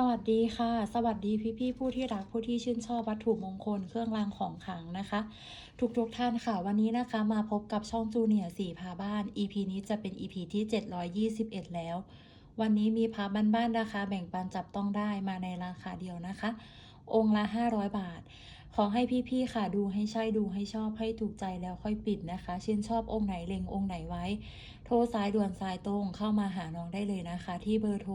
สวัสดีค่ะ สวัสดีพี่ๆผู้ที่รักผู้ที่ชื่นชอบวัตถุมงคลเครื่องรางของขลังนะคะ ทุกๆท่านค่ะ วันนี้นะคะมาพบกับช่องจูเนียร์สี่พาบ้าน EP นี้จะเป็น EP ที่ 721 แล้ว วันนี้มีพาบ้านๆราคาแบ่งปันจับต้องได้มาในราคาเดียวนะคะ องค์ละ 500 บาท ขอให้พี่ๆค่ะดูให้ใช่ดูให้ชอบให้ถูกใจแล้วค่อยปิดนะคะ ชื่นชอบองค์ไหนเล็งองค์ไหนไว้ โทรสายด่วนสายตรงเข้ามาหาน้องได้เลยนะคะ ที่เบอร์โทร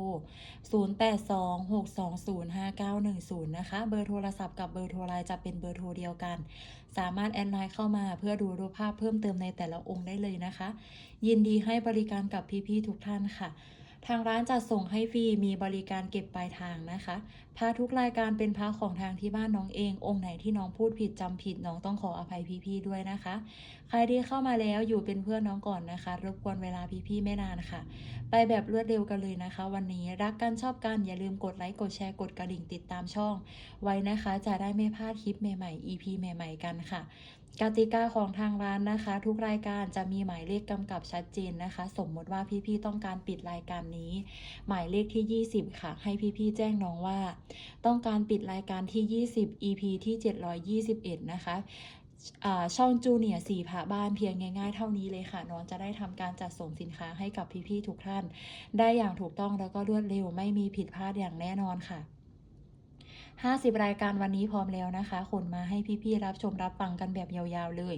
0826205910 นะคะ เบอร์โทรศัพท์กับเบอร์โทรไลน์จะเป็นเบอร์โทรเดียวกัน สามารถแอดไลน์เข้ามาเพื่อดูรูปภาพเพิ่มเติมในแต่ละองค์ได้เลยนะคะ ยินดีให้บริการกับพี่ๆทุกท่านค่ะ ทางร้านจะส่งให้ฟรีมีบริการเก็บปลายทางนะคะพระทุกรายการเป็นพระของทางที่บ้านน้องเอง องค์ไหนที่น้องพูดผิดจำผิดน้องต้องขออภัยพี่ๆด้วยนะคะ ใครที่เข้ามาแล้วอยู่เป็นเพื่อนน้องก่อนนะคะ รบกวนเวลาพี่ๆไม่นานค่ะ ไปแบบรวดเร็วกันเลยนะคะ วันนี้รักกันชอบกันอย่าลืมกดไลค์กดแชร์กดกระดิ่งติดตามช่อง ไว้นะคะ จะได้ไม่พลาดคลิปใหม่ๆ EP ใหม่ ๆ กันค่ะ กติกาของทางร้านนะคะ ทุกรายการจะมีหมายเลขกำกับชัดเจนนะคะ สมมติว่าพี่ๆต้องการปิดรายการนี้ หมายเลขที่ 20 ค่ะ ให้พี่ๆแจ้งน้องว่า ต้องการปิดรายการที่ 20 EP ที่ 721 นะคะช่องจูเนียร์สี่ผาบ้านเพียงง่ายๆ เท่านี้เลยค่ะ น้องจะได้ทำการจัดส่งสินค้าให้กับพี่ๆทุกท่าน ได้อย่างถูกต้องแล้วก็รวดเร็วไม่มีผิดพลาดอย่างแน่นอนค่ะ 50 รายการวันนี้พร้อมแล้วนะคะขนมาให้พี่ๆรับชมรับฟังกันแบบยาวๆเลย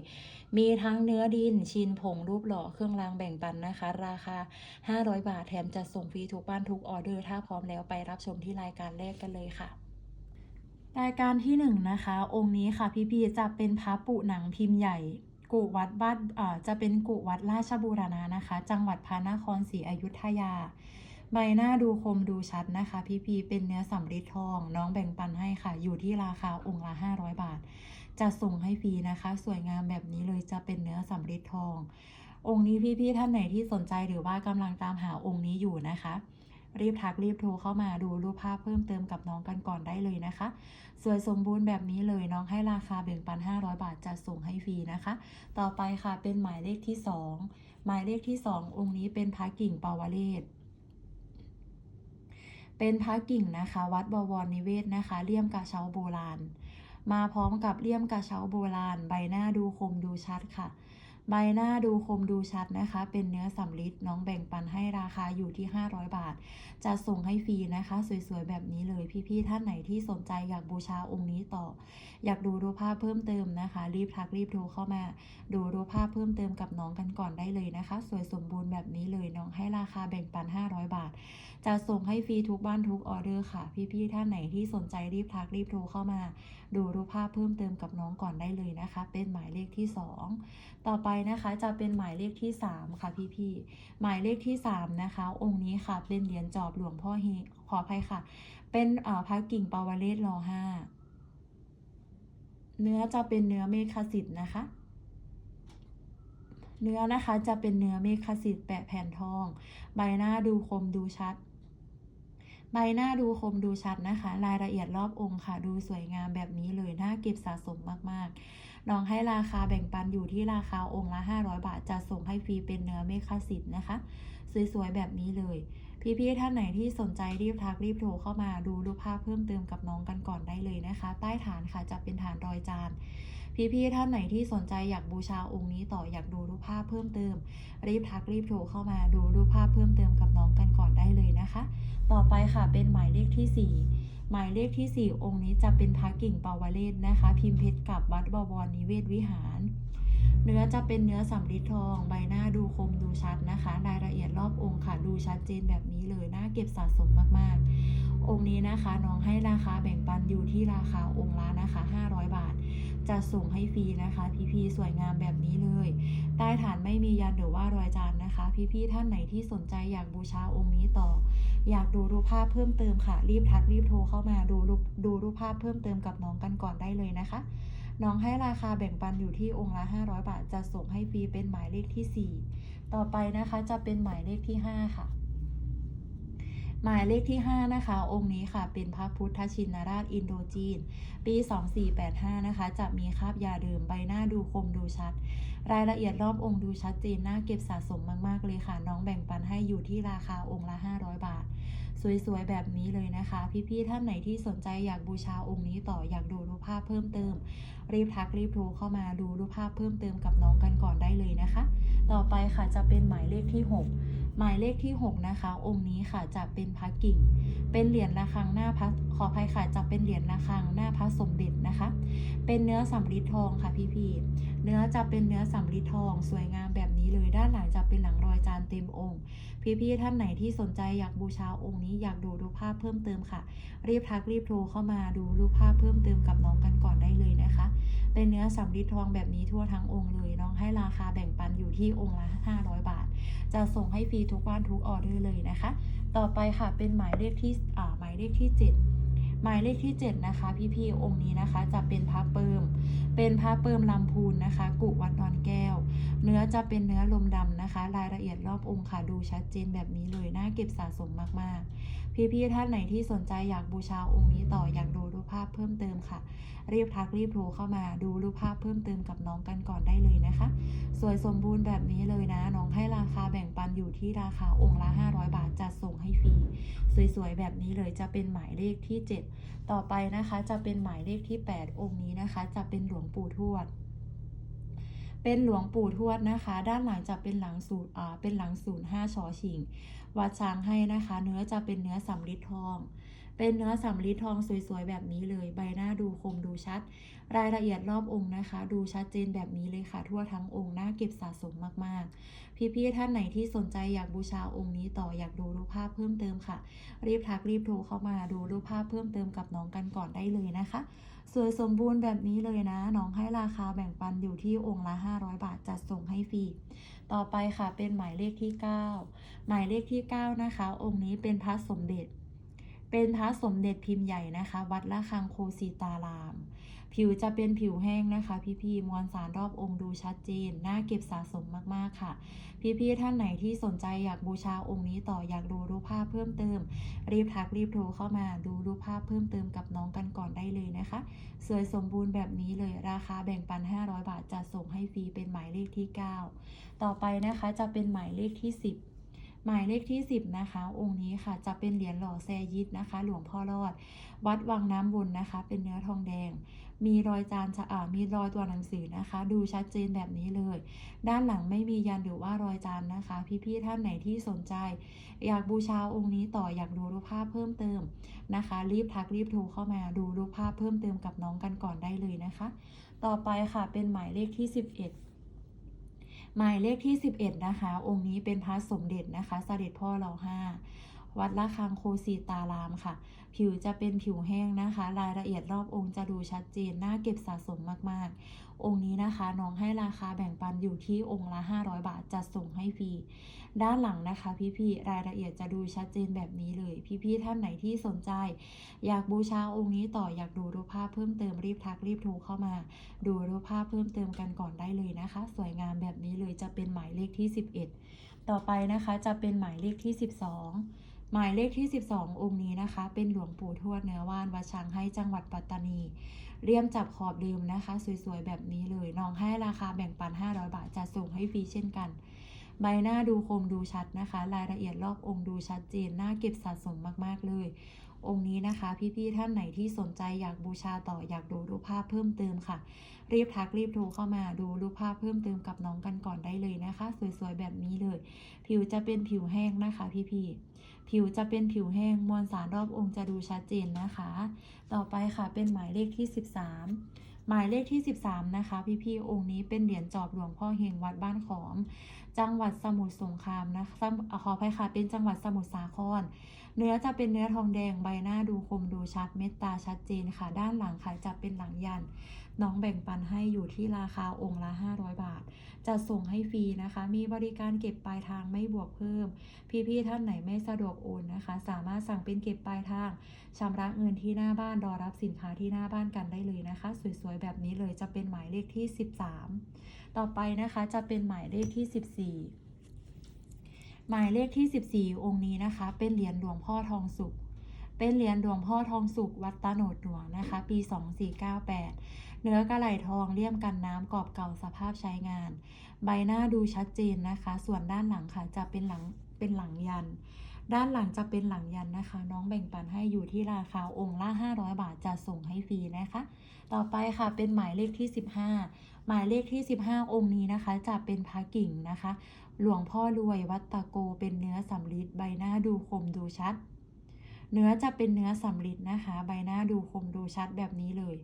มีทั้งเนื้อดินชินผงรูปหล่อเครื่องรางแบ่งปันนะคะ ราคา 500 บาทแถมจัดส่งฟรีทุกบ้านทุกออเดอร์ ถ้าพร้อมแล้วไปรับชมที่รายการแรกกันเลยค่ะรายการที่หนึ่งนะคะ องค์นี้ค่ะพี่ๆจะเป็นพระปุหนังพิมพ์ใหญ่ กุวัดบ้านจะเป็นกุวัดราชบูรณะนะคะ จังหวัดพระนครศรีอยุธยา ใบหน้าดูคมดูชัดนะคะ พี่ๆเป็นเนื้อสำริดทอง น้องแบ่งปันให้ค่ะ อยู่ที่ราคาองค์ละ 500 บาท จะส่งให้ฟรีนะคะ สวยงามแบบนี้เลยจะเป็นเนื้อสำริดทอง องค์นี้พี่ๆท่านไหนที่สนใจหรือว่ากำลังตามหาองค์นี้อยู่นะคะ รีบทักรีบโทรเข้ามาดูรูปภาพเพิ่มเติมกับน้องกันก่อนได้เลยนะคะ สวยสมบูรณ์แบบนี้เลยน้องให้ราคาแบ่งปัน 500 บาทจะส่งให้ฟรีนะคะ ต่อไปค่ะเป็นหมายเลขที่ 2 หมายเลขที่ 2 องค์นี้เป็นพระกิ่งปาวเรศ เป็นพระกิ่งนะคะ วัดบวรนิเวศนะคะเลี่ยมกระเช้าโบราณ มาพร้อมกับเลี่ยมกระเช้าโบราณ ใบหน้าดูคมดูชัดค่ะ ใบหน้าดูคมดูชัดนะคะ เป็นเนื้อสำริดน้องแบ่งปันให้ราคาอยู่ที่ 500 บาท จะส่งให้ฟรีนะคะ สวยๆ แบบนี้เลยพี่ๆท่านไหนที่สนใจอยากบูชาองค์นี้ต่อ อยากดูรูปภาพเพิ่มเติมนะคะ รีบทักรีบโทรเข้ามา ดูรูปภาพเพิ่มเติมกับน้องกันก่อนได้เลยนะคะ สวยสมบูรณ์แบบนี้เลยน้องให้ราคาแบ่งปัน 500 บาท จะส่งให้ฟรีทุกบ้านทุกออเดอร์ค่ะ พี่ๆท่านไหนที่สนใจรีบทักรีบโทรเข้ามา ดูรูปภาพเพิ่มเติมกับน้องก่อนได้เลยนะคะ เป็นหมายเลขที่ 2 ต่อไปนะคะจะเป็นหมายเลขที่ 3 ค่ะพี่ๆหมายเลขที่ 3 นะคะ องค์นี้ค่ะเป็นเหรียญจอบหลวงพ่อเฮขออภัยค่ะ เป็นอ่อพระกิ่งปาวเรศรอห้าเนื้อจะเป็นเนื้อเมฆสิทธิ์นะคะเนื้อนะคะจะเป็นเนื้อเมฆสิทธิ์แปะแผ่นทอง ใบหน้าดูคมดูชัด ใบหน้าดูคมดูชัดนะคะ รายละเอียดรอบองค์ค่ะ ดูสวยงามแบบนี้เลยน่าเก็บสะสมมากๆ น้องให้ราคาแบ่งปันอยู่ที่ราคาองค์ละ 500 บาทจะส่งให้ฟรีเป็นเนื้อเมฆสิทธิ์นะคะ สวยๆแบบนี้เลย พี่ๆท่านไหนที่สนใจรีบทักรีบโทรเข้ามาดูรูปภาพเพิ่มเติมกับน้องกันก่อนได้เลยนะคะ ใต้ฐานค่ะจะเป็นฐานรอยจาน พี่ๆท่านไหนที่สนใจอยากบูชาองค์นี้ต่ออยากดูรูปภาพเพิ่มเติม รีบทักรีบโทรเข้ามาดูรูปภาพเพิ่มเติมกับน้องกันก่อนได้เลยนะคะ ต่อไปค่ะเป็นหมายเลขที่ 4 หมายเลขที่ 4 องค์นี้จะเป็นพระกิ่งปาวเรศนะคะ พิมพ์เพชรกับวัดบวรนิเวศวิหารเนื้อจะเป็นเนื้อสำริดทอง ใบหน้าดูคมดูชัดนะคะ รายละเอียดรอบองค์ค่ะดูชัดเจนแบบนี้เลยน่าเก็บสะสมมากๆ องค์นี้นะคะน้องให้ราคาแบ่งปันอยู่ที่ราคาองค์ละนะคะ 500 บาท จะส่งให้ฟรีนะคะพี่ๆสวยงามแบบนี้เลย ใต้ฐานไม่มียันหรือว่ารอยจานนะคะ พี่ๆท่านไหนที่สนใจอยากบูชาองค์นี้ต่อ อยากดูรูปภาพเพิ่มเติมค่ะ รีบทักรีบโทรเข้ามาดูรูปดูรูปภาพเพิ่มเติมกับน้องกันก่อนได้เลยนะคะ น้องให้ราคาแบ่งปันอยู่ที่องค์ละ 500 บาท จะส่งให้ฟรีเป็นหมายเลขที่ 4 ต่อไปนะคะจะเป็นหมายเลขที่ 5 ค่ะ หมายเลขที่ 5 นะคะ องค์นี้ค่ะ เป็นพระพุทธชินราชอินโดจีน ปี 2485 นะคะ จะมีคราบยาเดิมใบหน้าดูคมดูชัด รายละเอียดรอบองค์ดูชัดเจนน่าเก็บสะสมมาก ๆ เลยค่ะ น้องแบ่งปันให้อยู่ที่ราคาองค์ละ 500 บาท สวย ๆ แบบนี้เลยนะคะ พี่ ๆ ท่านไหนที่สนใจอยากบูชาองค์นี้ต่ออยากดูรูปภาพเพิ่มเติม รีบทักรีบโทรเข้ามาดูรูปภาพเพิ่มเติมกับน้องกันก่อนได้เลยนะคะ ต่อไปค่ะจะเป็นหมายเลขที่ 6 หมายเลขที่ 6 นะคะ องค์นี้ค่ะจะเป็นพระกิ่ง เป็นเหรียญระฆังหน้าพระขออภัยค่ะจะเป็นเหรียญระฆังหน้าพระสมเด็จนะคะ เป็นเนื้อสำริดทองค่ะพี่ๆเนื้อจะเป็นเนื้อสำริดทองสวยงามแบบนี้เลยด้านหลังจะเป็นหลังรอยจานเต็มองค์ พี่ๆท่านไหนที่สนใจอยากบูชาองค์นี้อยากดูรูปภาพเพิ่มเติมค่ะ รีบทักรีบโทรเข้ามาดูรูปภาพเพิ่มเติมกับน้องกันก่อนได้เลยนะคะ เป็นเนื้อสำริดทองแบบนี้ทั่วทั้งองค์เลยน้องให้ราคาแบ่งปันอยู่ที่องค์ละ500 บาท จะส่งให้ฟรีทุกบ้านทุกออเดอร์เลยนะคะ ต่อไปค่ะเป็นหมายเลขที่อ่าหมายเลขที่ 7 หมายเลขที่ 7 นะคะ พี่ๆองค์นี้นะคะ จะเป็นพระเปิมเป็นพระเปิมลำพูนนะคะ กุวัดดอนแก้ว เนื้อจะเป็นเนื้อลมดำนะคะ รายละเอียดรอบองค์ค่ะดูชัดเจนแบบนี้เลยน่าเก็บสะสมมากๆ พี่ๆท่านไหนที่สนใจอยากบูชาองค์นี้ต่ออยากดูรูปภาพเพิ่มเติมค่ะ รีบทักรีบโทรเข้ามาดูรูปภาพเพิ่มเติมกับน้องกันก่อนได้เลยนะคะ สวยสมบูรณ์แบบนี้เลยนะ น้องให้ราคาแบ่งปันอยู่ที่ราคาองค์ละ 500 บาทจัดส่งให้ฟรีสวยๆแบบนี้เลยจะเป็นหมายเลขที่ 7 ต่อไปนะคะ จะเป็นหมายเลขที่ 8 องค์นี้นะคะ จะเป็นหลวงปู่ทวด เป็นหลวงปู่ทวดนะคะ ด้านหลังจะเป็นหลังสูตรอ่าเป็นหลังศูนย์ห้าชอชิง วัดช้างให้นะคะ เนื้อจะเป็นเนื้อสำริดทอง เป็นเนื้อสำริดทองสวยๆแบบนี้เลย ใบหน้าดูคมดูชัด รายละเอียดรอบองค์นะคะ ดูชัดเจนแบบนี้เลยค่ะ ทั่วทั้งองค์น่าเก็บสะสมมากๆ พี่ๆท่านไหนที่สนใจอยากบูชาองค์นี้ต่ออยากดูรูปภาพเพิ่มเติมค่ะ รีบทักรีบโทรเข้ามาดูรูปภาพเพิ่มเติมกับน้องกันก่อนได้เลยนะคะ สวยสมบูรณ์แบบนี้เลยนะ น้องให้ราคาแบ่งปันอยู่ที่องค์ละ 500 บาทจัดส่งให้ฟรี ต่อไปค่ะเป็นหมายเลขที่ 9 หมายเลขที่ 9 นะคะ องค์นี้เป็นพระสมเด็จ เป็นพระสมเด็จพิมพ์ใหญ่นะคะ วัดละคังโคสีตาราม ผิวจะเป็นผิวแห้งนะคะ พี่ๆมวลสารรอบองค์ดูชัดเจนน่าเก็บสะสมมากๆค่ะ พี่ๆท่านไหนที่สนใจอยากบูชาองค์นี้ต่ออยากดูรูปภาพเพิ่มเติม รีบทักรีบโทรเข้ามาดูรูปภาพเพิ่มเติมกับน้องกันก่อนได้เลยนะคะ สวยสมบูรณ์แบบนี้เลยราคาแบ่งปัน 500 บาทจะส่งให้ฟรีเป็นหมายเลขที่ 9 ต่อไปนะคะจะเป็นหมายเลขที่ 10หมายเลขที่ 10 นะคะ องค์นี้ค่ะจะเป็นเหรียญหล่อแซยิดนะคะ หลวงพ่อรอด วัดวังน้ำวนนะคะ เป็นเนื้อทองแดง มีรอยจานชะมีรอยตัวหนังสือนะคะ ดูชัดเจนแบบนี้เลย ด้านหลังไม่มียันหรือว่ารอยจานนะคะ พี่ๆท่านไหนที่สนใจ อยากบูชาองค์นี้ต่ออยากดูรูปภาพเพิ่มเติมนะคะ รีบทักรีบโทรเข้ามาดูรูปภาพเพิ่มเติมกับน้องกันก่อนได้เลยนะคะ ต่อไปค่ะเป็นหมายเลขที่ 11หมายเลขที่ 11 นะคะ องค์นี้เป็นพระสมเด็จนะคะเสด็จพ่อเราห้า วัดละคังโคสีตารามค่ะ ผิวจะเป็นผิวแห้งนะคะ รายละเอียดรอบองค์จะดูชัดเจน น่าเก็บสะสมมากๆ องค์นี้นะคะ น้องให้ราคาแบ่งปันอยู่ที่องค์ละ 500 บาทจัดส่งให้ฟรี ด้านหลังนะคะ พี่ๆ รายละเอียดจะดูชัดเจนแบบนี้เลย พี่ๆ ท่านไหนที่สนใจ อยากบูชาองค์นี้ต่อ อยากดูรูปภาพเพิ่มเติมรีบทักรีบโทรเข้ามา ดูรูปภาพเพิ่มเติมกันก่อนได้เลยนะคะ สวยงามแบบนี้เลยจะเป็นหมายเลขที่ 11 ต่อไปนะคะจะเป็นหมายเลขที่ 12 หมายเลขที่ 12 องค์นี้นะคะ เป็นหลวงปู่ทวดเนื้อว่านวัดช้างให้จังหวัดปัตตานี เรียมจับขอบลืมนะคะ สวยๆ แบบนี้เลย น้องให้ราคาแบ่งปัน 500 บาทจะส่งให้ฟรีเช่นกัน ใบหน้าดูคมดูชัดนะคะ รายละเอียดรอบองค์ดูชัดเจนน่าเก็บสะสมมากๆเลย องค์นี้นะคะ พี่ๆท่านไหนที่สนใจอยากบูชาต่ออยากดูรูปภาพเพิ่มเติมค่ะ รีบทักรีบโทรเข้ามาดูรูปภาพเพิ่มเติมกับน้องกันก่อนได้เลยนะคะ สวยๆแบบนี้เลย ผิวจะเป็นผิวแห้งนะคะ พี่ๆ ผิวจะเป็นผิวแห้งมวลสารรอบองค์จะดูชัดเจนนะคะ ต่อไปค่ะเป็นหมายเลขที่ 13 หมายเลขที่ 13 นะคะ พี่ๆองค์นี้เป็นเหรียญจอบหลวงพ่อเฮงวัดบ้านขอม จังหวัดสมุทรสงครามนะคะขออภัยค่ะเป็นจังหวัดสมุทรสาคร เนื้อจะเป็นเนื้อทองแดงใบหน้าดูคมดูชัดเม็ดตาชัดเจนค่ะ ด้านหลังค่ะจะเป็นหลังยัน น้องแบ่งปันให้อยู่ที่ราคาองค์ละ 500 บาท จะส่งให้ฟรีนะคะ มีบริการเก็บปลายทางไม่บวกเพิ่ม พี่ๆท่านไหนไม่สะดวกโอนนะคะ สามารถสั่งเป็นเก็บปลายทางชำระเงินที่หน้าบ้านรอรับสินค้าที่หน้าบ้านกันได้เลยนะคะ สวยๆแบบนี้เลยจะเป็นหมายเลขที่ 13 ต่อไปนะคะจะเป็นหมายเลขที่ 14หมายเลขที่ 14 องค์นี้นะคะ เป็นเหรียญหลวงพ่อทองสุขเป็นเหรียญหลวงพ่อทองสุขวัดตาโหนดหลวงนะคะ ปี 2498 เนื้อกระไหลทองเลี่ยมกันน้ำกรอบเก่าสภาพใช้งาน ใบหน้าดูชัดเจนนะคะ ส่วนด้านหลังค่ะจะเป็นหลังเป็นหลังยัน ด้านหลังจะเป็นหลังยันนะคะ น้องแบ่งปันให้อยู่ที่ราคาองค์ละ 500 บาทจะส่งให้ฟรีนะคะ ต่อไปค่ะเป็นหมายเลขที่ 15 หมายเลขที่ 15 องค์นี้นะคะ จะเป็นพระกิ่งนะคะ หลวงพ่อรวยวัดตะโกเป็นเนื้อสำริดใบหน้าดูคมดูชัดเนื้อจะเป็นเนื้อสำริดนะคะ ใบหน้าดูคมดูชัดแบบนี้เลย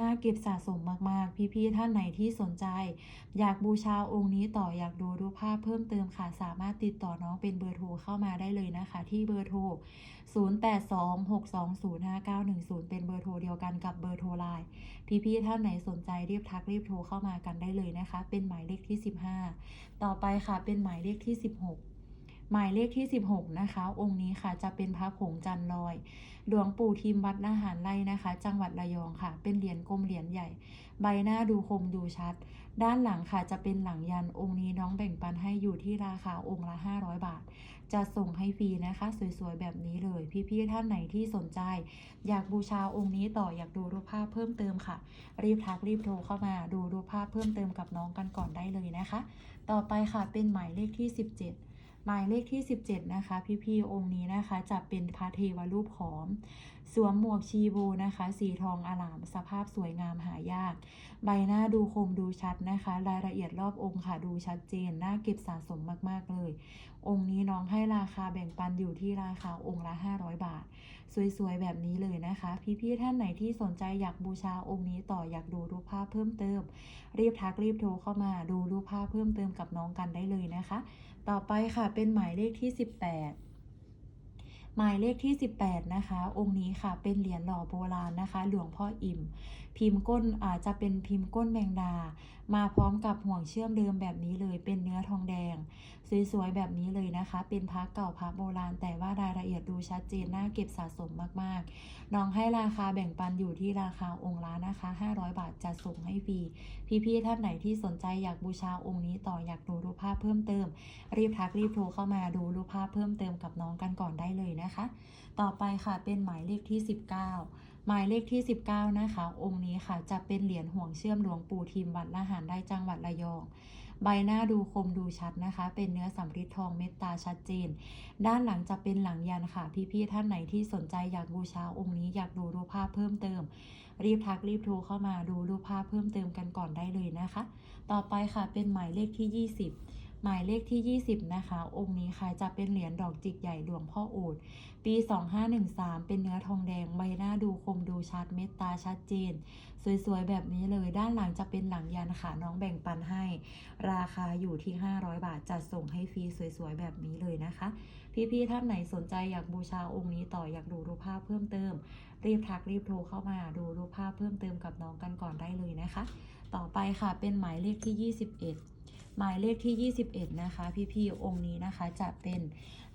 น่าเก็บสะสมมากๆ พี่ๆท่านไหนที่สนใจ อยากบูชาองค์นี้ต่ออยากดูรูปภาพเพิ่มเติมค่ะ สามารถติดต่อน้องเป็นเบอร์โทรเข้ามาได้เลยนะคะ ที่เบอร์โทร 0826205910 เป็นเบอร์โทรเดียวกันกับเบอร์โทรไลน์พี่ๆท่านไหนสนใจรีบทักรีบโทรเข้ามากันได้เลยนะคะ เป็นหมายเลขที่ 15 ต่อไปค่ะเป็นหมายเลขที่ 16 หมายเลขที่ 16 นะคะ องค์นี้ค่ะจะเป็นพระผงจันลอย หลวงปู่ทิมวัดนาหารไร่นะคะ จังหวัดระยองค่ะ เป็นเหรียญกลมเหรียญใหญ่ ใบหน้าดูคมดูชัด ด้านหลังค่ะจะเป็นหลังยันองค์นี้น้องแบ่งปันให้อยู่ที่ราคาองค์ละ 500 บาท จะส่งให้ฟรีนะคะ สวยๆแบบนี้เลย พี่ๆท่านไหนที่สนใจ อยากบูชาองค์นี้ต่ออยากดูรูปภาพเพิ่มเติมค่ะ รีบทักรีบโทรเข้ามาดูรูปภาพเพิ่มเติมกับน้องกันก่อนได้เลยนะคะ ต่อไปค่ะเป็นหมายเลขที่ 17 หมายเลขที่ 17 นะคะ พี่ๆองค์นี้นะคะ จะเป็นพระเทวรูปขอม สวมหมวกชีบูนะคะ สีทองอลาม สภาพสวยงามหายาก ใบหน้าดูคมดูชัดนะคะ รายละเอียดรอบองค์ค่ะดูชัดเจน น่าเก็บสะสมมากๆเลย องค์นี้น้องให้ราคาแบ่งปันอยู่ที่ราคาองค์ละ 500 บาท สวยๆ แบบนี้เลยนะคะ พี่ๆท่านไหนที่สนใจอยากบูชาองค์นี้ต่ออยากดูรูปภาพเพิ่มเติม รีบทักรีบโทรเข้ามาดูรูปภาพเพิ่มเติมกับน้องกันได้เลยนะคะ ต่อไปค่ะเป็นหมายเลขที่ 18 หมายเลขที่ 18 นะคะ องค์นี้ค่ะเป็นเหรียญหล่อโบราณนะคะ หลวงพ่ออิ่ม พิมพ์ก้นอาจจะเป็นพิมพ์ก้นแมงดา มาพร้อมกับห่วงเชื่อมเดิมแบบนี้เลย เป็นเนื้อทองแดง สวยๆแบบนี้เลยนะคะ เป็นพระเก่าพระโบราณ แต่ว่ารายละเอียดดูชัดเจนน่าเก็บสะสมมากๆ น้องให้ราคาแบ่งปันอยู่ที่ราคาองค์ละนะคะ 500 บาทจะส่งให้ฟรีพี่ๆท่านไหนที่สนใจอยากบูชาองค์นี้ต่ออยากดูรูปภาพเพิ่มเติม รีบทักรีบโทรเข้ามาดูรูปภาพเพิ่มเติมกับน้องกันก่อนได้เลยนะคะ ต่อไปค่ะเป็นหมายเลขที่ 19 หมายเลขที่ 19 นะคะ องค์นี้ค่ะจะเป็นเหรียญห่วงเชื่อมหลวงปู่ทิมวัดละหารได้จังหวัดระยอง ใบหน้าดูคมดูชัดนะคะ เป็นเนื้อสำริดทองเม็ดตาชัดเจน ด้านหลังจะเป็นหลังยันค่ะ พี่ๆท่านไหนที่สนใจอยากบูชาองค์นี้อยากดูรูปภาพเพิ่มเติม รีบทักรีบโทรเข้ามาดูรูปภาพเพิ่มเติมกันก่อนได้เลยนะคะ ต่อไปค่ะเป็นหมายเลขที่ 20 หมายเลขที่ 20 นะคะ องค์นี้ค่ะจะเป็นเหรียญดอกจิกใหญ่หลวงพ่อโอดปี 2513 เป็นเนื้อทองแดงใบหน้าดูคมดูชัดเม็ดตาชัดเจน สวยๆ แบบนี้เลยด้านหลังจะเป็นหลังยันค่ะน้องแบ่งปันให้ ราคาอยู่ที่ 500 บาทจัดส่งให้ฟรีสวยๆ แบบนี้เลยนะคะ พี่ๆท่านไหนสนใจอยากบูชาองค์นี้ต่ออยากดูรูปภาพเพิ่มเติม รีบทักรีบโทรเข้ามาดูรูปภาพเพิ่มเติมกับน้องกันก่อนได้เลยนะคะ ต่อไปค่ะเป็นหมายเลขที่ 21 หมายเลขที่ 21 นะคะ พี่ๆองค์นี้นะคะจะเป็น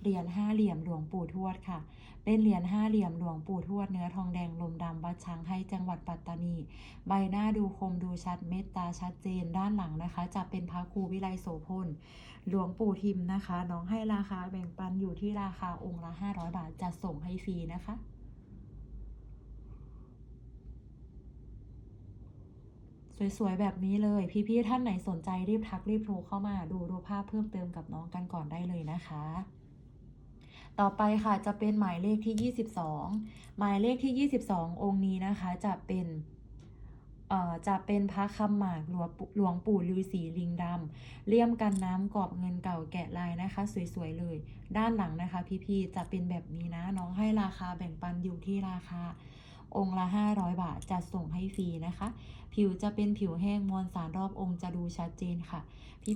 เหรียญห้าเหลี่ยมหลวงปู่ทวดค่ะ เป็นเหรียญห้าเหลี่ยมหลวงปู่ทวดเนื้อทองแดงลมดำวัดช้างให้จังหวัดปัตตานี ใบหน้าดูคมดูชัดเมตตาชัดเจนด้านหลังนะคะ จะเป็นพระครูวิไลโสพลหลวงปู่ทิมนะคะ น้องให้ราคาแบ่งปันอยู่ที่ราคาองค์ละ 500 บาทจะส่งให้ฟรีนะคะ สวยๆแบบนี้เลย พี่ๆท่านไหนสนใจรีบทักรีบโทรเข้ามาดูรูปภาพเพิ่มเติมกับน้องกันก่อนได้เลยนะคะ ต่อไปค่ะจะเป็นหมายเลขที่ 22 หมายเลขที่ 22 องค์นี้นะคะจะเป็นเอ่อจะเป็นพระคำหมากหลวงปู่หลวงปู่ฤาษีลิงดำเลี่ยมกันน้ำกรอบเงินเก่าแกะลายนะคะ สวยๆเลย ด้านหลังนะคะ พี่ๆจะเป็นแบบนี้นะน้องให้ราคาแบ่งปันอยู่ที่ราคา องค์ละ 500 บาทจัดส่งให้ฟรีนะคะ ผิวจะเป็นผิวแห้งมวลสารรอบองค์จะดูชัดเจนค่ะ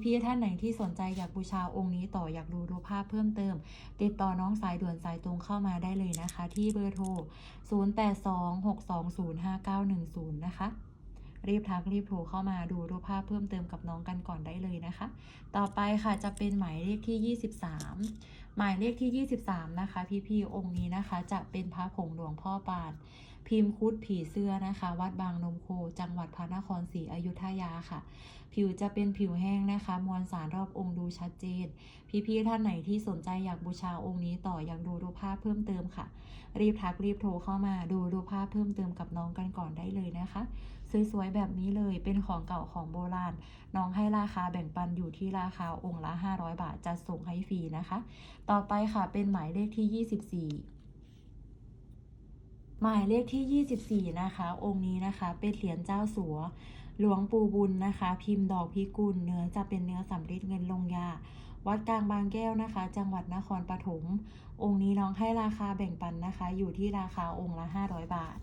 พี่ๆท่านไหนที่สนใจอยากบูชาองค์นี้ต่ออยากดูรูปภาพเพิ่มเติม ติดต่อน้องสายด่วนสายตรงเข้ามาได้เลยนะคะ ที่เบอร์โทร 0826205910 นะคะรีบทักรีบโทรเข้ามาดูรูปภาพเพิ่มเติมกับน้องกันก่อนได้เลยนะคะ ต่อไปค่ะจะเป็นหมายเลขที่ 23 หมายเลขที่ 23 นะคะ พี่ๆองค์นี้นะคะ จะเป็นพระผงหลวงพ่อปาน พิมพ์คุดผีเสื้อนะคะ วัดบางนมโค จังหวัดพระนครศรีอยุธยาค่ะ ผิวจะเป็นผิวแห้งนะคะ มวลสารรอบองค์ดูชัดเจน พี่ๆท่านไหนที่สนใจอยากบูชาองค์นี้ต่ออยากดูรูปภาพเพิ่มเติมค่ะ รีบทักรีบโทรเข้ามาดูรูปภาพเพิ่มเติมกับน้องกันก่อนได้เลยนะคะสวยๆแบบนี้เลยเป็นของเก่าของโบราณ น้องให้ราคาแบ่งปันอยู่ที่ราคาองค์ละ 500 บาทจะส่งให้ฟรีนะคะ ต่อไปค่ะเป็นหมายเลขที่ 24 หมายเลขที่ 24 นะคะ องค์นี้นะคะ เป็นเหรียญเจ้าสัว หลวงปู่บุญนะคะ พิมพ์ดอกพิกุล เนื้อจะเป็นเนื้อสำริดเงินลงยา วัดกลางบางแก้วนะคะ จังหวัดนครปฐม องค์นี้น้องให้ราคาแบ่งปันนะคะ อยู่ที่ราคาองค์ละ 500 บาท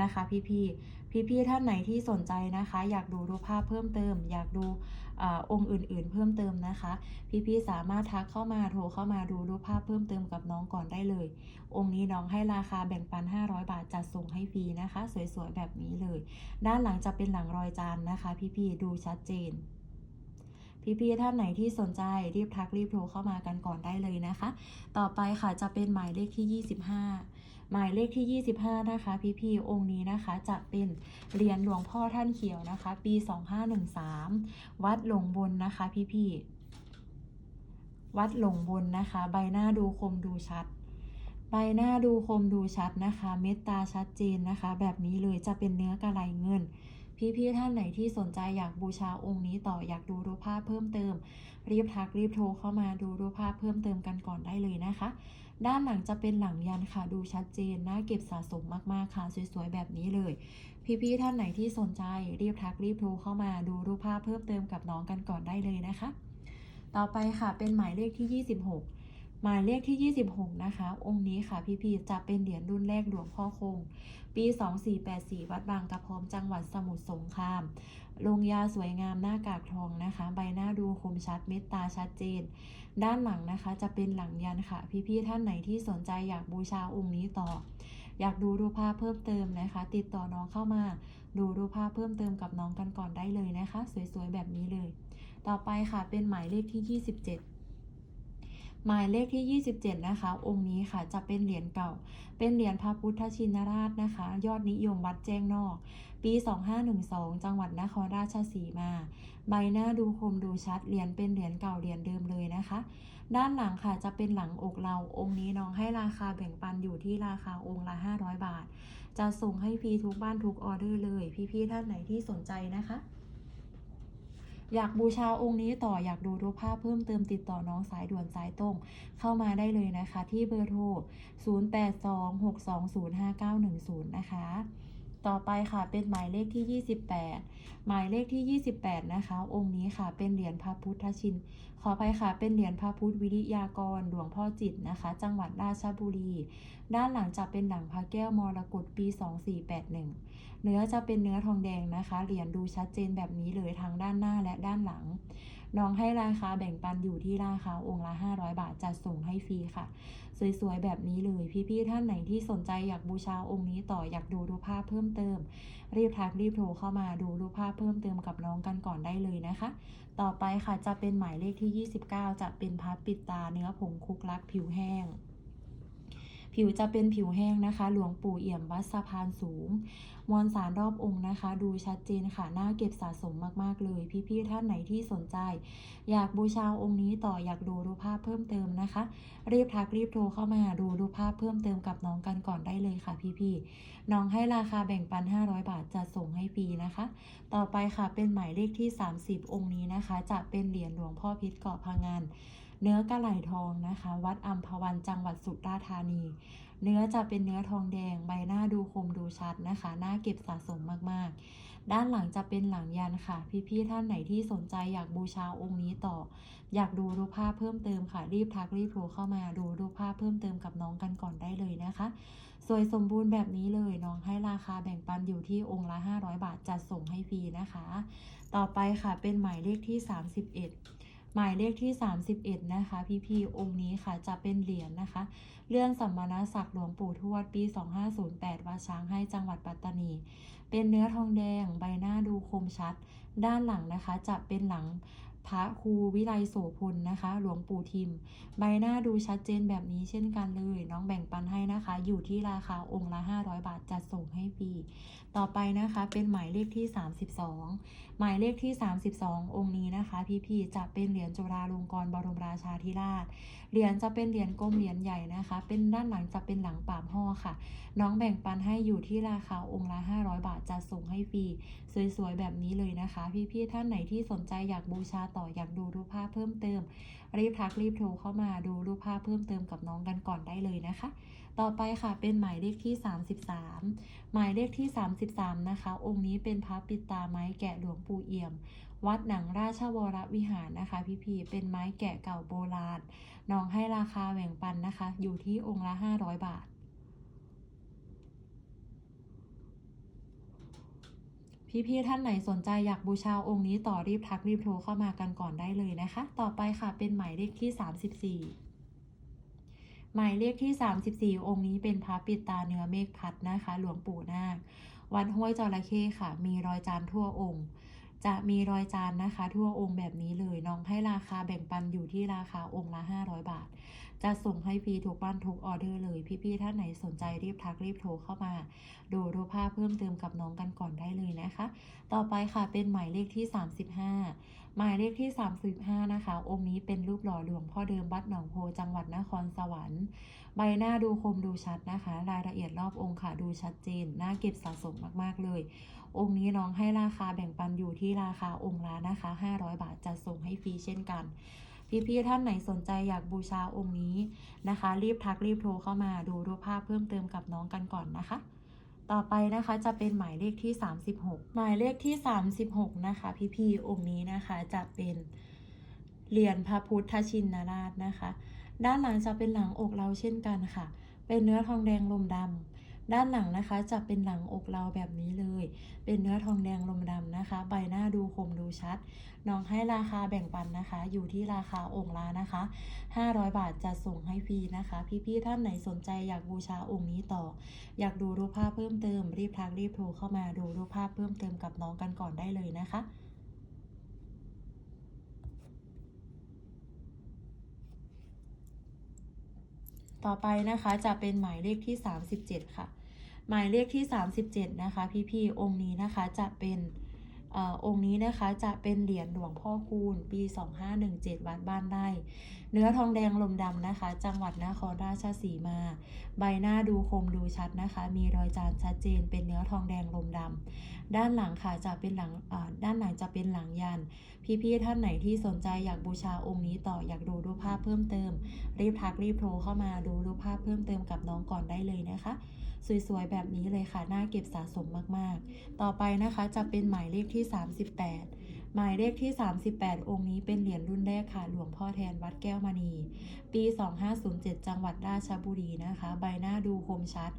นะคะพี่พี่พี่พี่ท่านไหนที่สนใจนะคะ อยากดูรูปภาพเพิ่มเติม อยากดู อองค์อื่น ๆ เพิ่มเติมนะคะ พี่ๆสามารถทักเข้ามาโทรเข้ามาดูรูปภาพเพิ่มเติมกับน้องก่อนได้เลย องค์นี้น้องให้ราคาแบ่งปัน 500 บาทจัดส่งให้ฟรีนะคะ สวยๆแบบนี้เลย ด้านหลังจะเป็นหลังรอยจานนะคะ พี่ๆดูชัดเจนพี่ๆท่านไหนที่สนใจรีบทักรีบโทรเข้ามากันก่อนได้เลยนะคะ ต่อไปค่ะจะเป็นหมายเลขที่ 25 หมายเลขที่ 25 นะคะ พี่ๆองค์นี้นะคะ จะเป็นเหรียญหลวงพ่อท่านเขียวนะคะ ปี 2513 วัดหลงบนนะคะ พี่ๆวัดหลงบนนะคะ ใบหน้าดูคมดูชัด ใบหน้าดูคมดูชัดนะคะ เม็ดตาชัดเจนนะคะ แบบนี้เลยจะเป็นเนื้อกระไหลเงินพี่ๆท่านไหนที่สนใจอยากบูชาองค์นี้ต่ออยากดูรูปภาพเพิ่มเติม รีบทักรีบโทรเข้ามาดูรูปภาพเพิ่มเติมกันก่อนได้เลยนะคะ ด้านหลังจะเป็นหลังยันค่ะ ดูชัดเจนน่าเก็บสะสมมากๆค่ะ สวยๆ แบบนี้เลย พี่ๆท่านไหนที่สนใจรีบทักรีบโทรเข้ามาดูรูปภาพเพิ่มเติมกับน้องกันก่อนได้เลยนะคะ ต่อไปค่ะเป็นหมายเลขที่ 26 หมายเลขที่ 26 นะคะ องค์นี้ค่ะพี่ๆจะเป็นเหรียญรุ่นแรกหลวงพ่อคง ปี 2484 วัดบางกระพร้อมจังหวัดสมุทรสงคราม ลงยาสวยงามหน้ากากทองนะคะ ใบหน้าดูคมชัดเม็ดตาชัดเจน ด้านหลังนะคะ จะเป็นหลังยันค่ะ พี่ๆท่านไหนที่สนใจอยากบูชาองค์นี้ต่อ อยากดูรูปภาพเพิ่มเติมนะคะ ติดต่อน้องเข้ามา ดูรูปภาพเพิ่มเติมกับน้องกันก่อนได้เลยนะคะ สวยๆแบบนี้เลย ต่อไปค่ะเป็นหมายเลขที่ 27หมายเลขที่ 27 นะคะ องค์นี้ค่ะจะเป็นเหรียญเก่า เป็นเหรียญพระพุทธชินราชนะคะ ยอดนิยมวัดแจ้งนอก ปี 2512 จังหวัดนครราชสีมา ใบหน้าดูคมดูชัด เหรียญเป็นเหรียญเก่าเหรียญเดิมเลยนะคะ ด้านหลังค่ะจะเป็นหลังอกเรา องค์นี้น้องให้ราคาแบ่งปันอยู่ที่ราคาองค์ละ 500 บาท จะส่งให้ฟรีทุกบ้านทุกออเดอร์เลย พี่ๆท่านไหนที่สนใจนะคะ อยากบูชาองค์นี้ต่ออยากดูรูปภาพเพิ่มเติมติดต่อน้องสายด่วนสายตรง เข้ามาได้เลยนะคะ ที่เบอร์โทร 0826205910 นะคะ ต่อไปค่ะเป็นหมายเลขที่ 28 หมายเลขที่ 28 นะคะ องค์นี้ค่ะเป็นเหรียญพระพุทธชิน ขออภัยค่ะ เป็นเหรียญพระพุทธวิริยากรหลวงพ่อจิตนะคะ จังหวัดราชบุรี ด้านหลังจะเป็นหลังพระแก้วมรกตปี 2481 เนื้อจะเป็นเนื้อทองแดงนะคะ เหรียญดูชัดเจนแบบนี้เลยทั้งด้านหน้าและด้านหลัง น้องให้ราคาแบ่งปันอยู่ที่ราคาองค์ละ 500 บาทจัดส่งให้ฟรีค่ะ สวยๆแบบนี้เลย พี่ๆท่านไหนที่สนใจอยากบูชาองค์นี้ต่ออยากดูรูปภาพเพิ่มเติม รีบทักรีบโทรเข้ามาดูรูปภาพเพิ่มเติมกับน้องกันก่อนได้เลยนะคะ ต่อไปค่ะจะเป็นหมายเลขที่ 29 จะเป็นพับปิดตาเนื้อผงคลุกลักผิวแห้ง ผิวจะเป็นผิวแห้งนะคะ หลวงปู่เอี่ยมวัดสะพานสูง มวลสารรอบองค์นะคะ ดูชัดเจนค่ะ น่าเก็บสะสมมากๆเลย พี่ๆท่านไหนที่สนใจ อยากบูชาองค์นี้ต่ออยากดูรูปภาพเพิ่มเติมนะคะ รีบทักรีบโทรเข้ามาดูรูปภาพเพิ่มเติมกับน้องกันก่อนได้เลยค่ะ พี่ๆน้องให้ราคาแบ่งปัน 500 บาทจะส่งให้ฟรีนะคะ ต่อไปค่ะเป็นหมายเลขที่ 30 องค์นี้นะคะ จะเป็นเหรียญหลวงพ่อพิษเกาะพังงาน เนื้อกระไหลทองนะคะ วัดอัมพวันจังหวัดสุราษฎร์ธานี เนื้อจะเป็นเนื้อทองแดง ใบหน้าดูคมดูชัดนะคะหน่าเก็บสะสมมากๆ ด้านหลังจะเป็นหลังยันค่ะ พี่ๆท่านไหนที่สนใจอยากบูชาองค์นี้ต่อ อยากดูรูปภาพเพิ่มเติมค่ะ รีบทักรีบโทรเข้ามาดูรูปภาพเพิ่มเติมกับน้องกันก่อนได้เลยนะคะสวยสมบูรณ์แบบนี้เลยน้องให้ราคาแบ่งปันอยู่ที่องค์ละ 500 บาทจัดส่งให้ฟรีนะคะ ต่อไปค่ะเป็นหมายเลขที่ 31 หมายเลขที่ 31 นะคะพี่ๆองค์นี้ค่ะจะเป็นเหรียญนะคะ เลื่อนสัมมาณศักดิ์หลวงปู่ทวดปี 2508 วัดช้างให้จังหวัดปัตตานี เป็นเนื้อทองแดงใบหน้าดูคมชัด ด้านหลังนะคะจะเป็นหลังพระครูวิไลโสพลนะคะ หลวงปู่ทิม ใบหน้าดูชัดเจนแบบนี้เช่นกันเลย น้องแบ่งปันให้นะคะ อยู่ที่ราคาองค์ละ 500 บาทจัดส่งให้ฟรี ต่อไปนะคะเป็นหมายเลขที่ 32 หมายเลขที่ 32 องค์นี้นะคะ พี่ๆจะเป็นเหรียญจุฬาลงกรณ์บรมราชาธิราช เหรียญจะเป็นเหรียญกลมเหรียญใหญ่นะคะ เป็นด้านหลังจะเป็นหลังปามห่อค่ะ น้องแบ่งปันให้อยู่ที่ราคาองค์ละ 500 บาทจัดส่งให้ฟรีสวยๆแบบนี้เลยนะคะ พี่ๆท่านไหนที่สนใจอยากบูชาต่ออยากดูรูปภาพเพิ่มเติม รีบทักรีบโทรเข้ามาดูรูปภาพเพิ่มเติมกับน้องกันก่อนได้เลยนะคะ ต่อไปค่ะเป็นหมายเลขที่ 33 หมายเลขที่ 33 นะคะ องค์นี้เป็นพระปิตาไม้แกะหลวงปู่เอี่ยม วัดหนังราชวรวิหารนะคะพี่ๆเป็นไม้แกะเก่าโบราณน้องให้ราคาแบ่งปันนะคะ อยู่ที่องค์ละ 500 บาท พี่ๆท่านไหนสนใจอยากบูชาองค์นี้ต่อรีบทักรีบโทรเข้ามากันก่อนได้เลยนะคะ ต่อไปค่ะเป็นหมายเลขที่ 34 หมายเลขที่ 34 องค์นี้เป็นพระปิดตาเนื้อเมฆพัดนะคะ หลวงปู่นาค วัดห้วยจระเข้ค่ะ มีรอยจานทั่วองค์ จะมีรอยจานนะคะ ทั่วองค์แบบนี้เลย น้องให้ราคาแบ่งปันอยู่ที่ราคาองค์ละ 500 บาท จะส่งให้ฟรีทุกบ้านทุกออเดอร์เลย พี่ๆท่านไหนสนใจรีบทักรีบโทรเข้ามา ดูรูปภาพเพิ่มเติมกับน้องกันก่อนได้เลยนะคะ ต่อไปค่ะเป็นหมายเลขที่ 35 หมายเลขที่ 35 นะคะ องค์นี้เป็นรูปหล่อหลวงพ่อเดิมวัดหนองโพจังหวัดนครสวรรค์ ใบหน้าดูคมดูชัดนะคะ รายละเอียดรอบองค์ค่ะดูชัดเจน น่าเก็บสะสมมากๆเลย องค์นี้น้องให้ราคาแบ่งปันอยู่ที่ราคาองค์ละนะคะ 500 บาทจะส่งให้ฟรีเช่นกัน พี่ๆท่านไหนสนใจอยากบูชาองค์นี้นะคะ รีบทักรีบโทรเข้ามาดูรูปภาพเพิ่มเติมกับน้องกันก่อนนะคะ ต่อไปนะคะจะเป็นหมายเลขที่ 36 หมายเลขที่ 36 นะคะ พี่พีองค์นี้นะคะจะเป็นเหรียญพระพุทธชินราชนะคะ ด้านหลังจะเป็นหลังอกเราเช่นกันค่ะ เป็นเนื้อทองแดงลมดำ ด้านหลังนะคะจะเป็นหลังอกเราแบบนี้เลย เป็นเนื้อทองแดงลมดำนะคะ ใบหน้าดูคมดูชัด น้องให้ราคาแบ่งปันนะคะ อยู่ที่ราคาองค์ละนะคะ 500 บาทจะส่งให้ฟรีนะคะ พี่ๆท่านไหนสนใจอยากบูชาองค์นี้ต่อ อยากดูรูปภาพเพิ่มเติมรีบทักรีบโทรเข้ามาดูรูปภาพเพิ่มเติมกับน้องกันก่อนได้เลยนะคะ ต่อไปนะคะจะเป็นหมายเลขที่ 37 ค่ะ หมายเลขที่ 37 นะคะ พี่ๆองค์นี้นะคะจะเป็น อองค์นี้นะคะจะเป็นเหรียญหลวงพ่อคูณปี 2517 วัดบ้านไร่เนื้อทองแดงลมดำนะคะ จังหวัดนครราชสีมา ใบหน้าดูคมดูชัดนะคะ มีรอยจานชัดเจน เป็นเนื้อทองแดงลมดำด้านหลังค่ะจะเป็นหลังด้านหลังจะเป็นหลังยัน พี่ๆท่านไหนที่สนใจอยากบูชาองค์นี้ต่ออยากดูรูปภาพเพิ่มเติม รีบทักรีบโทรเข้ามาดูรูปภาพเพิ่มเติมกับน้องก่อนได้เลยนะคะ สวยๆ แบบนี้เลยค่ะ น่าเก็บสะสมมากๆ ต่อไปนะคะจะเป็นหมายเลขที่ 38 หมายเลขที่ 38 องค์นี้เป็นเหรียญรุ่นแรกค่ะ หลวงพ่อแทนวัดแก้วมณี ปี 2507 จังหวัดราชบุรีนะคะ ใบหน้าดูคมชัด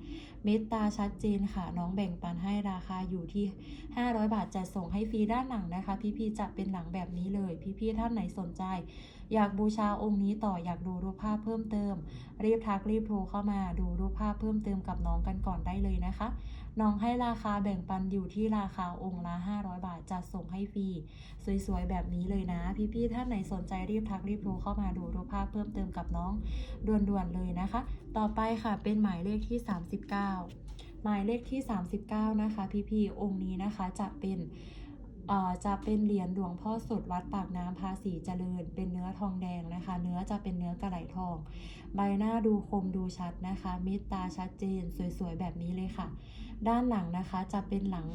เม็ดตาชัดเจนค่ะ น้องแบ่งปันให้ราคาอยู่ที่ 500 บาทจะส่งให้ฟรีด้านหลังนะคะ พี่ๆจะเป็นหลังแบบนี้เลย พี่ๆท่านไหนสนใจ อยากบูชาองค์นี้ต่ออยากดูรูปภาพเพิ่มเติม รีบทักรีบโทรเข้ามาดูรูปภาพเพิ่มเติมกับน้องกันก่อนได้เลยนะคะ น้องให้ราคาแบ่งปันอยู่ที่ราคาองค์ละ 500 บาทจะส่งให้ฟรี สวยๆ แบบนี้เลยนะ พี่ๆท่านไหนสนใจรีบทักรีบโทรเข้ามาดูรูปภาพเพิ่มเติมกับน้องด่วนๆเลยนะคะ ต่อไปค่ะเป็นหมายเลขที่ 39 หมายเลขที่ 39 นะคะ พี่ๆองค์นี้นะคะจะเป็นจะเป็นเหรียญหลวงพ่อสดวัดปากน้ำภาษีเจริญ เป็นเนื้อทองแดงนะคะ เนื้อจะเป็นเนื้อกระไหลทอง ใบหน้าดูคมดูชัดนะคะ มิดตาชัดเจน สวยๆ แบบนี้เลยค่ะ ด้านหลังนะคะจะเป็นหลัง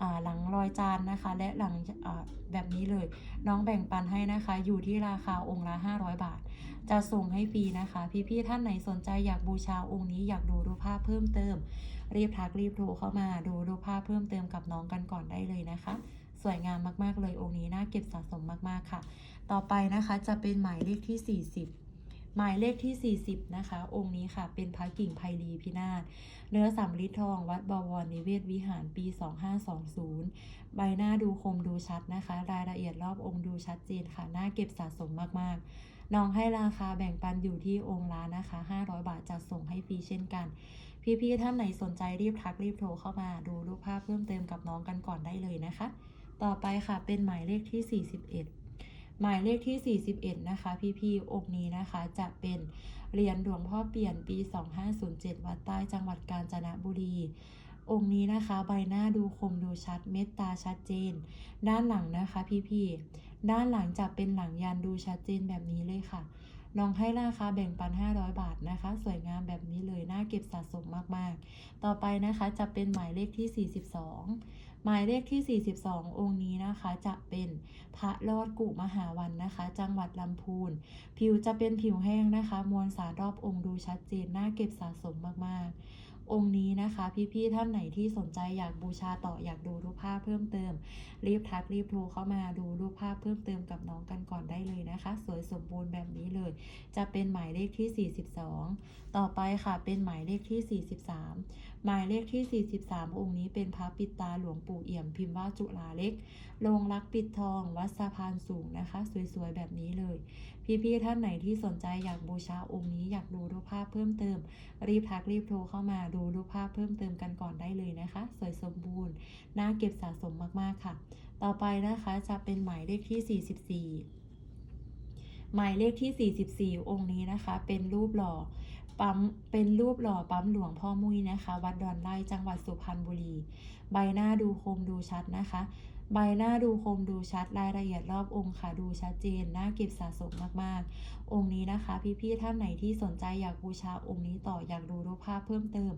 อ่าหลังรอยจานนะคะ และหลังอ่าแบบนี้เลย น้องแบ่งปันให้นะคะ อยู่ที่ราคาองค์ละ 500 บาท จะส่งให้ฟรีนะคะ พี่ๆท่านไหนสนใจอยากบูชาองค์นี้อยากดูรูปภาพเพิ่มเติม รีบทักรีบโทรเข้ามาดูรูปภาพเพิ่มเติมกับน้องกันก่อนได้เลยนะคะ สวยงามมากๆเลยองค์นี้น่าเก็บสะสมมากๆค่ะ ต่อไปนะคะจะเป็นหมายเลขที่ 40 หมายเลขที่ 40 นะคะ องค์นี้ค่ะ เป็นพระกิ่งไพลีพินาศเนื้อสำริดทองวัดบวรนิเวศวิหารปี 2520 ใบหน้าดูคมดูชัดนะคะ รายละเอียดรอบองค์ดูชัดเจนค่ะ น่าเก็บสะสมมากๆ น้องให้ราคาแบ่งปันอยู่ที่องค์ละนะคะ 500 บาทจัดส่งให้ฟรีเช่นกัน พี่ๆท่านไหนสนใจรีบทักรีบโทรเข้ามาดูรูปภาพเพิ่มเติมกับน้องกันก่อนได้เลยนะคะ ต่อไปค่ะเป็นหมายเลขที่ 41 หมายเลขที่ 41 นะคะ พี่ๆองค์นี้นะคะจะเป็นเหรียญหลวงพ่อเปลี่ยนปี 2507 วัดใต้จังหวัดกาญจนบุรี องค์นี้นะคะใบหน้าดูคมดูชัดเม็ดตาชัดเจน ด้านหลังนะคะพี่ๆด้านหลังจะเป็นหลังยันดูชัดเจนแบบนี้เลยค่ะน้องให้ราคาแบ่งปัน 500 บาทนะคะ สวยงามแบบนี้เลย น่าเก็บสะสมมาก ๆ ต่อไปนะคะจะเป็นหมายเลขที่ 42 หมายเลขที่ 42 องค์นี้นะคะ จะเป็นพระรอดกุมหาวันนะคะ จังหวัดลำพูน ผิวจะเป็นผิวแห้งนะคะ มวลสารรอบองค์ดูชัดเจนน่าเก็บสะสมมากๆองค์นี้นะคะ พี่ๆท่านไหนที่สนใจอยากบูชาต่ออยากดูรูปภาพเพิ่มเติม รีบทักรีบโทรเข้ามาดูรูปภาพเพิ่มเติมกับน้องกันก่อนได้เลยนะคะ สวยสมบูรณ์แบบนี้เลย จะเป็นหมายเลขที่ 42 ต่อไปค่ะเป็นหมายเลขที่ 43 หมายเลขที่ 43 องค์นี้เป็นพระปิดตาหลวงปู่เอี่ยมพิมพ์ว่าจุฬาเล็กโรงรักปิดทอง วัดสะพานสูงนะคะ สวยๆ แบบนี้เลย พี่ๆ ท่านไหนที่สนใจอยากบูชาองค์นี้อยากดูรูปภาพเพิ่มเติม รีบทักรีบโทรเข้ามาดูรูปภาพเพิ่มเติมกันก่อนได้เลยนะคะ สวยสมบูรณ์น่าเก็บสะสมมากๆค่ะ ต่อไปนะคะจะเป็นหมายเลขที่ 44หมายเลขที่ 44 องค์นี้นะคะ เป็นรูปหล่อ ปั๊มเป็นรูปหล่อปั๊มหลวงพ่อมุ้ยนะคะ วัดดอนไร่จังหวัดสุพรรณบุรี ใบหน้าดูคมดูชัดนะคะ ใบหน้าดูคมดูชัดรายละเอียดรอบองค์ค่ะดูชัดเจนน่าเก็บสะสมมากๆ องค์นี้นะคะ พี่ๆท่านไหนที่สนใจอยากบูชาองค์นี้ต่ออยากดูรูปภาพเพิ่มเติม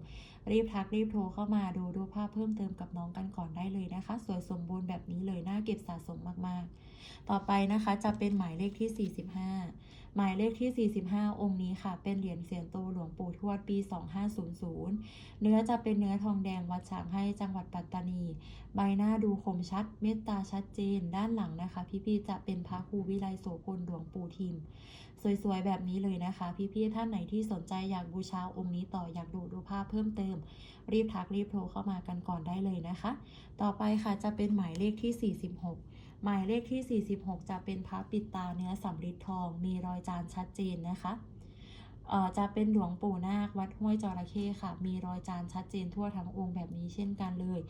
รีบทักรีบโทรเข้ามาดูรูปภาพเพิ่มเติมกับน้องกันก่อนได้เลยนะคะ สวยสมบูรณ์แบบนี้เลยน่าเก็บสะสมมากๆ ต่อไปนะคะจะเป็นหมายเลขที่ 45 หมายเลขที่ 45 องค์นี้ค่ะ เป็นเหรียญเสียนโตหลวงปู่ทวดปี 2500 เนื้อจะเป็นเนื้อทองแดงวัดฉางให้จังหวัดปัตตานี ใบหน้าดูคมชัด เมตตาชัดเจน ด้านหลังนะคะ พี่ๆจะเป็นพระครูวิไลโสพลหลวงปู่ทิม สวยๆ แบบนี้เลยนะคะ พี่ๆท่านไหนที่สนใจอยากบูชาองค์นี้ต่ออยากดูรูปภาพเพิ่มเติม รีบทักรีบโทรเข้ามากันก่อนได้เลยนะคะ ต่อไปค่ะจะเป็นหมายเลขที่ 46 หมายเลขที่ 46 จะเป็นพระปิดตาเนื้อสำริดทอง มีรอยจานชัดเจนนะคะเอ่อจะเป็นหลวงปู่นาควัดห้วยจระเข้ค่ะ มีรอยจานชัดเจนทั่วทั้งองค์แบบนี้เช่นกันเลย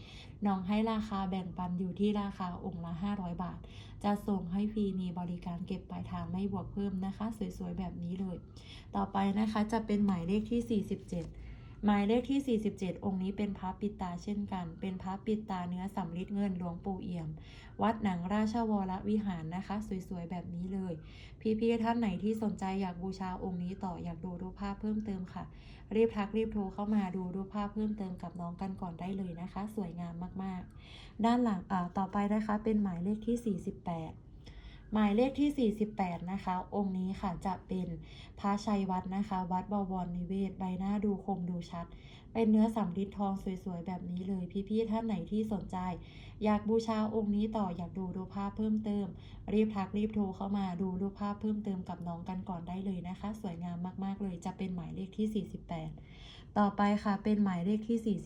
น้องให้ราคาแบ่งปันอยู่ที่ราคาองค์ละ 500 บาท จะส่งให้ฟรีมีบริการเก็บปลายทางไม่บวกเพิ่มนะคะ สวยๆแบบนี้เลย ต่อไปนะคะจะเป็นหมายเลขที่ 47 หมายเลขที่ 47 องค์นี้เป็นพระปิตาเช่นกัน เป็นพระปิตาเนื้อสำริดเงินหลวงปู่เอี่ยม วัดหนังราชวรวิหารนะคะ สวยๆ แบบนี้เลย พี่ๆท่านไหนที่สนใจอยากบูชาองค์นี้ต่ออยากดูรูปภาพเพิ่มเติมค่ะ รีบทักรีบโทรเข้ามาดูรูปภาพเพิ่มเติมกับน้องกันก่อนได้เลยนะคะ สวยงามมากๆ ด้านหลังต่อไปนะคะเป็นหมายเลขที่ 48 หมายเลขที่ 48 นะคะ องค์นี้ค่ะจะเป็นพระชัยวัดนะคะ วัดบวรนิเวศ ใบหน้าดูคมดูชัด เป็นเนื้อสำริดทองสวยๆ แบบนี้เลย พี่ๆท่านไหนที่สนใจ อยากบูชาองค์นี้ต่ออยากดูรูปภาพเพิ่มเติม รีบทักรีบโทรเข้ามาดูรูปภาพเพิ่มเติมกับน้องกันก่อนได้เลยนะคะ สวยงามมากๆเลยจะเป็นหมายเลขที่ 48 ต่อไปค่ะเป็นหมายเลขที่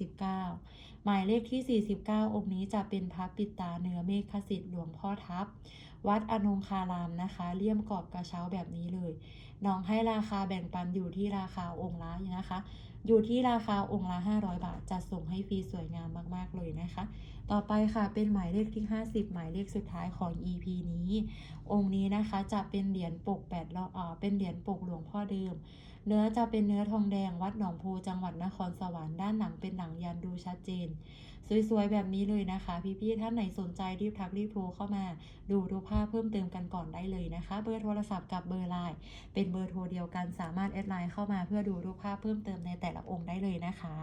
49 หมายเลขที่ 49 องค์นี้จะเป็นพระปิตาเนื้อเมฆขสิทธิ์หลวงพ่อทับ วัดอนงคารามนะคะเลี่ยมกรอบกระเช้าแบบนี้เลย น้องให้ราคาแบ่งปันอยู่ที่ราคาองค์ละนะคะ อยู่ที่ราคาองค์ละ 500 บาทจะส่งให้ฟรีสวยงามมากๆเลยนะคะ ต่อไปค่ะเป็นหมายเลขที่ 50 หมายเลขสุดท้ายของ EP นี้ องค์นี้นะคะจะเป็นเหรียญปกแปดรอบอ่าเป็นเหรียญปกหลวงพ่อเดิมเนื้อจะเป็นเนื้อทองแดงวัดหนองโพจังหวัดนครสวรรค์ด้านหลังเป็นหนังยันดูชัดเจน สวยๆ แบบนี้เลยนะคะ พี่ๆ ท่านไหนสนใจรีบทักรีบโทรเข้ามา ดูรูปภาพเพิ่มเติมกันก่อนได้เลยนะคะ เบอร์โทรศัพท์กับเบอร์ไลน์เป็นเบอร์โทรเดียวกันสามารถแอดไลน์เข้ามาเพื่อดูรูปภาพเพิ่มเติมในแต่ละองค์ได้เลยนะคะ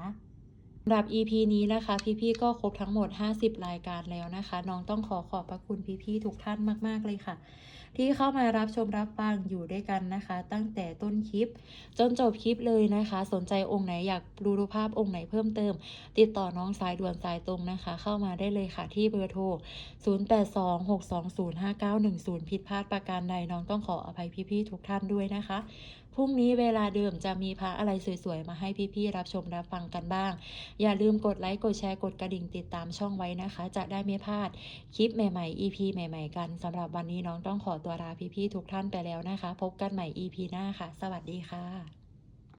สำหรับ EP นี้นะคะ พี่ๆ ก็ครบทั้งหมด 50 รายการแล้วนะคะ น้องต้องขอขอบพระคุณพี่ๆ ทุกท่านมากๆเลยค่ะ ที่เข้ามารับชมรับฟังอยู่ด้วยกันนะคะ ตั้งแต่ต้นคลิป จนจบคลิปเลยนะคะ สนใจองค์ไหนอยากดูรูปภาพองค์ไหนเพิ่มเติม ติดต่อน้องสายด่วนสายตรงนะคะ เข้ามาได้เลยค่ะที่เบอร์โทร 0826205910 ผิดพลาดประการใดน้องต้องขออภัยพี่ๆทุกท่านด้วยนะคะ พรุ่งนี้เวลาเดิมจะมีพระอะไรสวยๆ มาให้พี่ๆ รับชมรับฟังกันบ้าง อย่าลืมกดไลค์ กดแชร์ กดกระดิ่งติดตามช่องไว้นะคะ จะได้ไม่พลาดคลิปใหม่ๆ EP ใหม่ๆ กันสำหรับวันนี้น้องต้องขอตัวลาพี่ๆ ทุกท่านไปแล้วนะคะ พบกันใหม่ EP หน้าค่ะ สวัสดีค่ะ